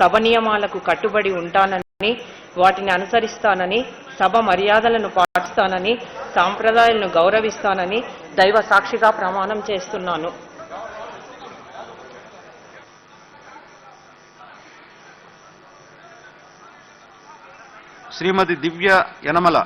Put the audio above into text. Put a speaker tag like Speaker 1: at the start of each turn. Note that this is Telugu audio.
Speaker 1: సభ నియమాలకు కట్టుబడి ఉంటానని వాటిని అనుసరిస్తానని సభ మర్యాదలను పాటిస్తానని సాంప్రదాయాలను గౌరవిస్తానని దైవ సాక్షిగా ప్రమాణం చేస్తున్నాను.
Speaker 2: శ్రీమతి దివ్య యనమల